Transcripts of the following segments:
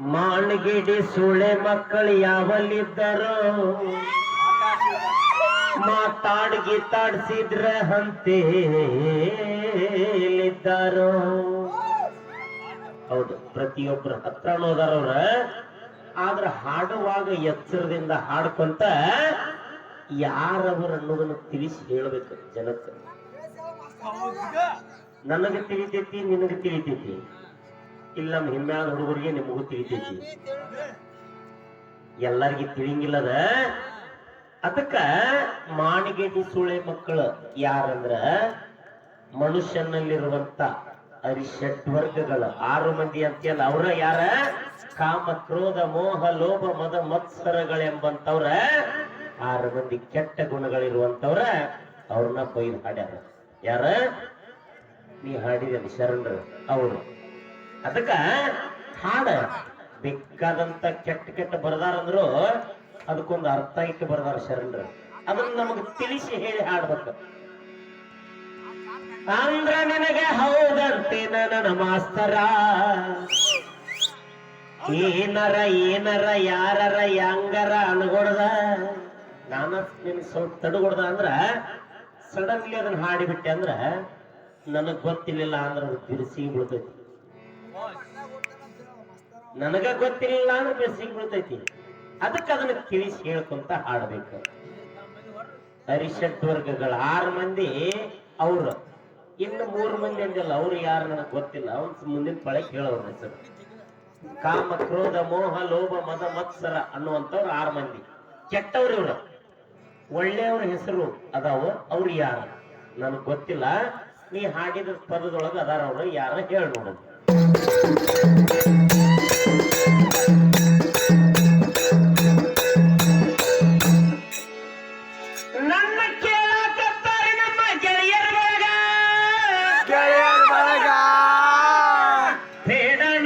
ಮಾಳ್ಗಿಡಿ ಸುಳೆ ಮಕ್ಕಳು ಯಾವಲ್ಲಿದ್ದರೋ? ಮಾತಾಡ್ ಗೀತಾಡ್ಸಿದ್ರ ಹಂತೇಲಿದ್ದಾರೋ. ಹೌದು ಪ್ರತಿಯೊಬ್ಬರ ಹತ್ರ ನೋದಾರವ್ರ ಆದ್ರ ಹಾಡುವಾಗ ಎಚ್ಚರದಿಂದ ಹಾಡ್ಕೊಂತ ಯಾರವರು ಅನ್ನೋದನ್ನ ತಿಳಿಸಿ ಹೇಳ್ಬೇಕು ಜನಕ್ಕೆ. ನನಗೆ ತಿಳಿತೈತಿ ನಿನಗೆ ತಿಳಿತೈತಿ. ಇಲ್ಲ ನಮ್ಮ ಹಿಮ್ಮ್ಯಾದ ಹುಡುಗರಿಗೆ ನಿಮಗೂ ತಿಳಿತೈತಿ ಎಲ್ಲರಿಗೂ ತಿಳಿಂಗಿಲ್ಲದ? ಅದಕ್ಕ ಮಾಣಿಗೆಡಿ ಸುಳೆ ಮಕ್ಕಳು ಯಾರಂದ್ರ? ಮನುಷ್ಯನಲ್ಲಿರುವಂತ ಅರಿಷಡ್ವರ್ಗಗಳು ಆರು ಮಂದಿ ಅಂತೇಳಿ ಅವ್ರ ಯಾರ? ಕಾಮ ಕ್ರೋಧ ಮೋಹ ಲೋಭ ಮದ ಮತ್ಸರಗಳೆಂಬಂತವ್ರ. ಆರು ಮಂದಿ ಕೆಟ್ಟ ಗುಣಗಳಿರುವಂತವ್ರ ಅವ್ರನ್ನ ಬೈದು ಹಾಡ್ಯಾರ. ಯಾರ? ನೀ ಹಾಡಿದ ಶರಣರು ಅವರು. ಅದಕ್ಕ ಹಾಡ ಬೇಕಾದಂತ ಕೆಟ್ಟ ಕೆಟ್ಟ ಬರ್ದಾರಂದ್ರು ಅದಕ್ಕೊಂದು ಅರ್ಥ ಇಟ್ಟು ಬರ್ದಾರ ಶರಣರು. ಅದನ್ನ ನಮಗ್ ತಿಳಿಸಿ ಹೇಳಿ ಹಾಡ್ಬೇಕು. ಅಂದ್ರ ನಿನಗೆ ಹೌದಂತೆ ನನ್ನ ಮಾಸ್ತರ ಏನರ ಏನರ ಯಾರರ ಯಾಂಗರ ಅನ್ಗೊಡ್ದ ನಾನ ನಿನ್ ಸ್ವಲ್ಪ ತಡಗೊಡ್ದ ಅಂದ್ರ ಸಡನ್ಲಿ ಅದನ್ನ ಹಾಡಿಬಿಟ್ಟೆ ಅಂದ್ರ ನನಗ್ ಗೊತ್ತಿರ್ಲಿಲ್ಲ ಅಂದ್ರ ಅದು ಬಿರ್ಸಿ ಬೀಳ್ತೈತಿ. ನನಗ ಗೊತ್ತಿಲ್ಲ ಅಂದ್ರೆ ಬಿರ್ಸಿಗೆ ಬೀಳ್ತೈತಿ. ಅದಕ್ಕೆ ಅದನ್ನ ತಿಳಿಸಿ ಹೇಳ್ಕೊಂತ ಹಾಡ್ಬೇಕು. ಅರಿಷಡ್ ವರ್ಗಗಳ ಆರು ಮಂದಿ ಅವ್ರು. ಇನ್ನು ಮೂರು ಮಂದಿ ಅಂದಿಲ್ಲ, ಅವ್ರು ಯಾರು ನನಗೆ ಗೊತ್ತಿಲ್ಲ. ಅವ್ನ ಮುಂದಿನ ಪಳೆ ಕೇಳೋರ್ ಹೆಸರು. ಕಾಮ, ಕ್ರೋಧ, ಮೋಹ, ಲೋಭ, ಮದ, ಮತ್ಸರ ಅನ್ನುವಂಥವ್ರು ಆರು ಮಂದಿ. ಕೆಟ್ಟವ್ರು ಇವ್ರು. ಒಳ್ಳೆಯವ್ರ ಹೆಸರು ಅದಾವ, ಅವ್ರು ಯಾರು? ನನಗ್ ಗೊತ್ತಿಲ್ಲ. ನೀ ಹಾಡಿದ ಪದದೊಳಗೆ ಅದಾರ ಅವ್ರು, ಯಾರ ಹೇಳ ನೋಡೋದು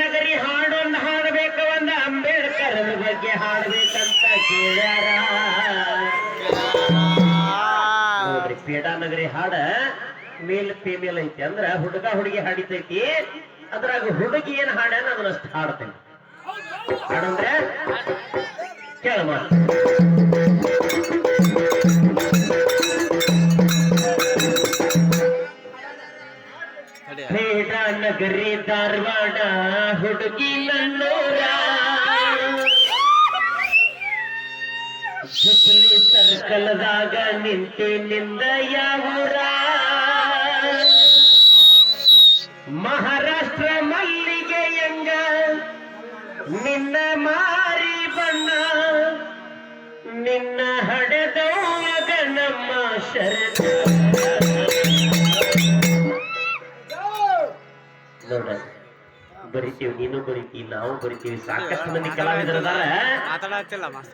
ನಗರಿ ಹಾಡೊಂದು ಹಾಡಬೇಕ ಒಂದ ಅಂಬೇಡ್ಕರ್ ಬಗ್ಗೆ ಹಾಡಬೇಕಂತ ಕೇಳ್ಯಾರ. ನಗರಿ ಹಾಡ ಮೇಲ್ ಫೀಮೇಲ್ ಐತಿ ಅಂದ್ರ ಹುಡುಗ ಹುಡುಗಿ ಹಾಡಿತೈತಿ, ಅದ್ರಾಗ ಹುಡುಗಿ ಏನ್ ಹಾಡ್ಯಾನ ಅದನ್ನಷ್ಟು ಹಾಡ್ತೇನೆ. ಹಾಡಂದ್ರೆ ಕೇಳ ಧಾರವಾಡ ಹುಡುಗಿ ನನ್ನೂರ ಜುಬ್ಲಿ ಸರ್ಕಲ್ದಾಗ ನಿಂತಿ ನಿಂದ ಯಾವೂರ? ಮಹಾರಾಷ್ಟ್ರ ಮಲ್ಲಿಗೆ ಎಂಗ ನಿನ್ನ ಮಾರಿ ಬಣ್ಣ, ನಿನ್ನ ಹಡೆದವಾಗ ನಮ್ಮ ಶರಣ. ಬರಿತೀವಿ ನೀನು ಬರಿತೀವಿ ನಾವು ಬರಿತೀವಿ. ಸಾಕಷ್ಟು ಮಂದಿ ಕಲಾವಿದರದಾರ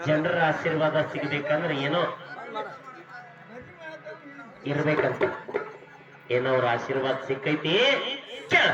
ಜನರ ಆಶೀರ್ವಾದ ಸಿಗ್ಬೇಕಂದ್ರೆ ಏನೋ ಇರ್ಬೇಕಂತ. ಏನೋ ಅವ್ರ ಆಶೀರ್ವಾದ ಸಿಕ್ಕೈತಿ. ಕೇಳ